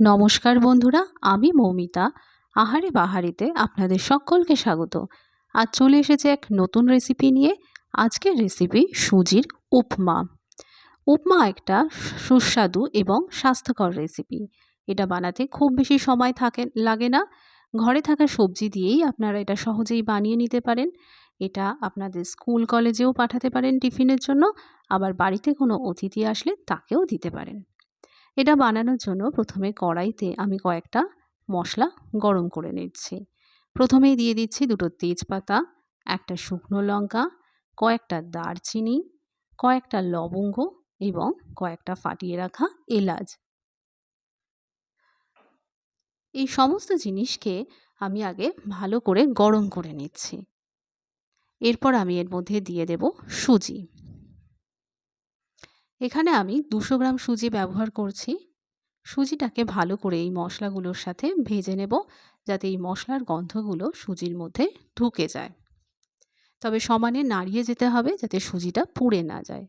নমস্কার বন্ধুরা, আমি মৌমিতা। আহারে বাহারিতে আপনাদের সকলকে স্বাগত। আজ চলে এসেছে এক নতুন রেসিপি নিয়ে। আজকের রেসিপি সুজির উপমা। উপমা একটা সুস্বাদু এবং স্বাস্থ্যকর রেসিপি এটা বানাতে খুব বেশি সময় থাকে, লাগে না। ঘরে থাকা সবজি দিয়েই আপনারা এটা সহজেই বানিয়ে নিতে পারেন। এটা আপনাদের স্কুল, কলেজেও পাঠাতে পারেন টিফিনের জন্য। আবার বাড়িতে কোনো অতিথি আসলে তাকেও দিতে পারেন। এটা বানানোর জন্য প্রথমে কড়াইতে আমি কয়েকটা মশলা গরম করে নিচ্ছি। প্রথমেই দিয়ে দিচ্ছি দুটো তেজপাতা, একটা শুকনো লঙ্কা, কয়েকটা দারচিনি, কয়েকটা লবঙ্গ এবং কয়েকটা ফাটিয়ে রাখা এলাচ। এই সমস্ত জিনিসকে আমি আগে ভালো করে গরম করে নিচ্ছি। এরপর আমি এর মধ্যে দিয়ে দেব সুজি। এখানে আমি দুশো গ্রাম সুজি ব্যবহার করছি। সুজিটাকে ভালো করে এই মশলাগুলোর সাথে ভেজে নেব যাতে এই মশলার গন্ধগুলো সুজির মধ্যে ঢুকে যায়। তবে সমানে নাড়িয়ে যেতে হবে যাতে সুজিটা পুড়ে না যায়।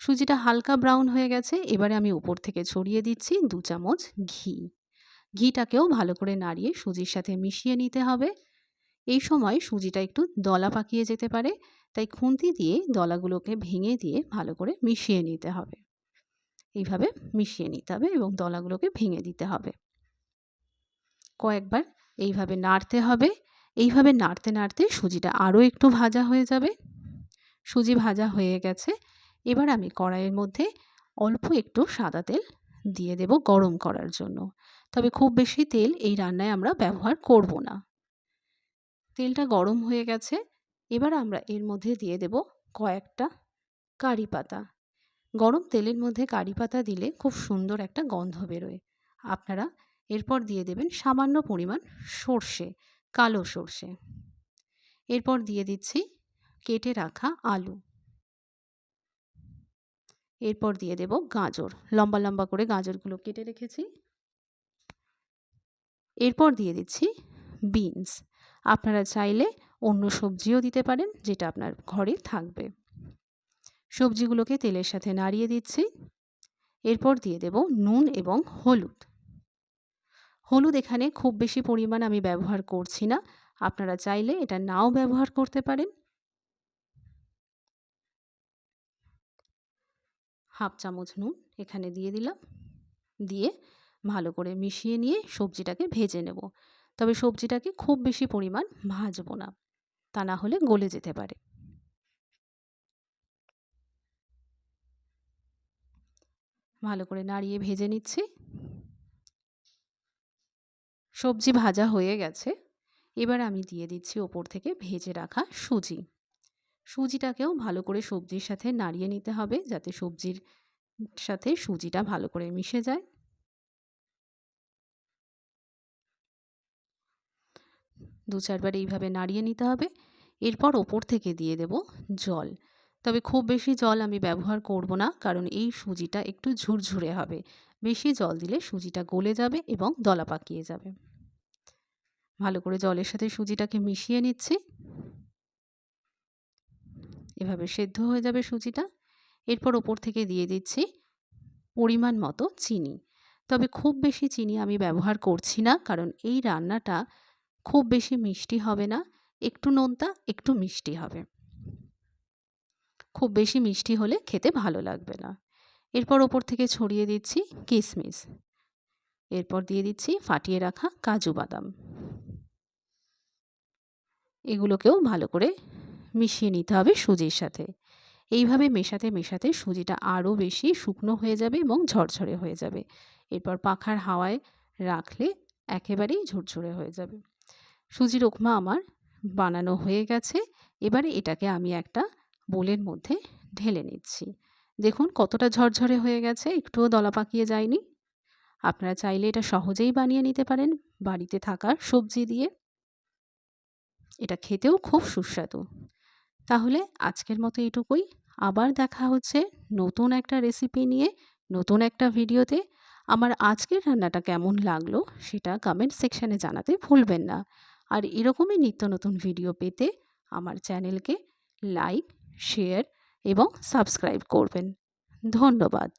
সুজিটা হালকা ব্রাউন হয়ে গেছে, এবারে আমি উপর থেকে ছড়িয়ে দিচ্ছি দু চামচ ঘি। ঘিটাকেও ভালো করে নাড়িয়ে সুজির সাথে মিশিয়ে নিতে হবে। এই সময় সুজিটা একটু দলা পাকিয়ে যেতে পারে। তাই খুন্তি দিয়ে দলাগুলোকে ভেঙে দিয়ে ভালো করে মিশিয়ে নিতে হবে। এইভাবে মিশিয়ে নিতে হবে এবং দলাগুলোকে ভেঙে দিতে হবে। কয়েকবার এইভাবে নাড়তে হবে। এইভাবে নাড়তে নাড়তে সুজিটা আরও একটু ভাজা হয়ে যাবে। সুজি ভাজা হয়ে গেছে। এবার আমি কড়াইয়ের মধ্যে অল্প একটু সাদা তেল দিয়ে দেব গরম করার জন্য। তবে খুব বেশি তেল এই রান্নায় আমরা ব্যবহার করব না। তেলটা গরম হয়ে গেছে। এবার আমরা এর মধ্যে দিয়ে দেব কয়েকটা কারি পাতা। গরম তেলের মধ্যে কারি পাতা দিলে খুব সুন্দর একটা গন্ধ বেরোয়। আপনারা এরপর দিয়ে দেবেন সামান্য পরিমাণ সর্ষে, কালো সর্ষে। এরপর দিয়ে দিচ্ছি কেটে রাখা আলু। এরপর দিয়ে দেব গাজর। লম্বা লম্বা করে গাজরগুলো কেটে রেখেছি। এরপর দিয়ে দিচ্ছি বিনস। আপনারা চাইলে অন্য সবজিও দিতে পারেন, যেটা আপনার ঘরে থাকবে। সবজিগুলোকে তেলের সাথে নাড়িয়ে দিচ্ছি। এরপর দিয়ে দেব নুন এবং হলুদ। হলুদ এখানে খুব বেশি পরিমাণ আমি ব্যবহার করছি না। আপনারা চাইলে এটা নাও ব্যবহার করতে পারেন। হাফ চামচ নুন এখানে দিয়ে দিলাম। দিয়ে ভালো করে মিশিয়ে নিয়ে সবজিটাকে ভেজে নেব। তবে সবজিটাকে খুব বেশি পরিমাণ ভাজবো না। তা না হলে গলে যেতে পারে। ভালো করে নাড়িয়ে ভেজে নিচ্ছি। সবজি ভাজা হয়ে গেছে। এবার আমি দিয়ে দিচ্ছি ওপর থেকে ভেজে রাখা সুজি। সুজিটাকেও ভালো করে সবজির সাথে নাড়িয়ে নিতে হবে যাতে সবজির সাথে সুজিটা ভালো করে মিশে যায়। দু চারবার এইভাবে নাড়িয়ে নিতে হবে। এরপর ওপর থেকে দিয়ে দেব জল। তবে খুব বেশি জল আমি ব্যবহার করব না, কারণ এই সুজিটা একটু ঝুরঝুরে হবে। বেশি জল দিলে সুজিটা গলে যাবে এবং দলা পাকিয়ে যাবে। ভালো করে জলের সাথে সুজিটাকে মিশিয়ে নিচ্ছি। এভাবে সেদ্ধ হয়ে যাবে সুজিটা। এরপর ওপর থেকে দিয়ে দিচ্ছি পরিমাণ মতো চিনি। তবে খুব বেশি চিনি আমি ব্যবহার করছি না, কারণ এই রান্নাটা খুব বেশি মিষ্টি হবে না, একটু নোনতা, একটু মিষ্টি হবে। খুব বেশি মিষ্টি হলে খেতে ভালো লাগবে না। এরপর ওপর থেকে ছড়িয়ে দিচ্ছি কিশমিশ এরপর দিয়ে দিচ্ছি ফাটিয়ে রাখা কাজু বাদাম। এগুলোকেও ভালো করে মিশিয়ে নিতে হবে সুজির সাথে। এইভাবে মেশাতে মেশাতে সুজিটা আরও বেশি শুকনো হয়ে যাবে এবং ঝরঝরে হয়ে যাবে। এরপর পাখার হাওয়ায় রাখলে একেবারেই ঝরঝরে হয়ে যাবে। সুজির উপমা আমার বানানো হয়ে গেছে। এবারে এটাকে আমি একটা বোলের মধ্যে ঢেলে নিচ্ছি। দেখুন কতটা ঝরঝরে হয়ে গেছে, একটুও দলা পাকিয়ে যায়নি। আপনারা চাইলে এটা সহজেই বানিয়ে নিতে পারেন বাড়িতে থাকা সবজি দিয়ে। এটা খেতেও খুব সুস্বাদু। তাহলে আজকের মতো এটুকুই আবার দেখা হচ্ছে নতুন একটা রেসিপি নিয়ে, নতুন একটা ভিডিওতে। আমার আজকের রান্নাটা কেমন লাগল সেটা কমেন্ট সেকশানে জানাতে ভুলবেন না। আর এরকমই নিত্য নতুন ভিডিও পেতে আমার চ্যানেলকে লাইক শেয়ার এবং সাবস্ক্রাইব করবেন। ধন্যবাদ।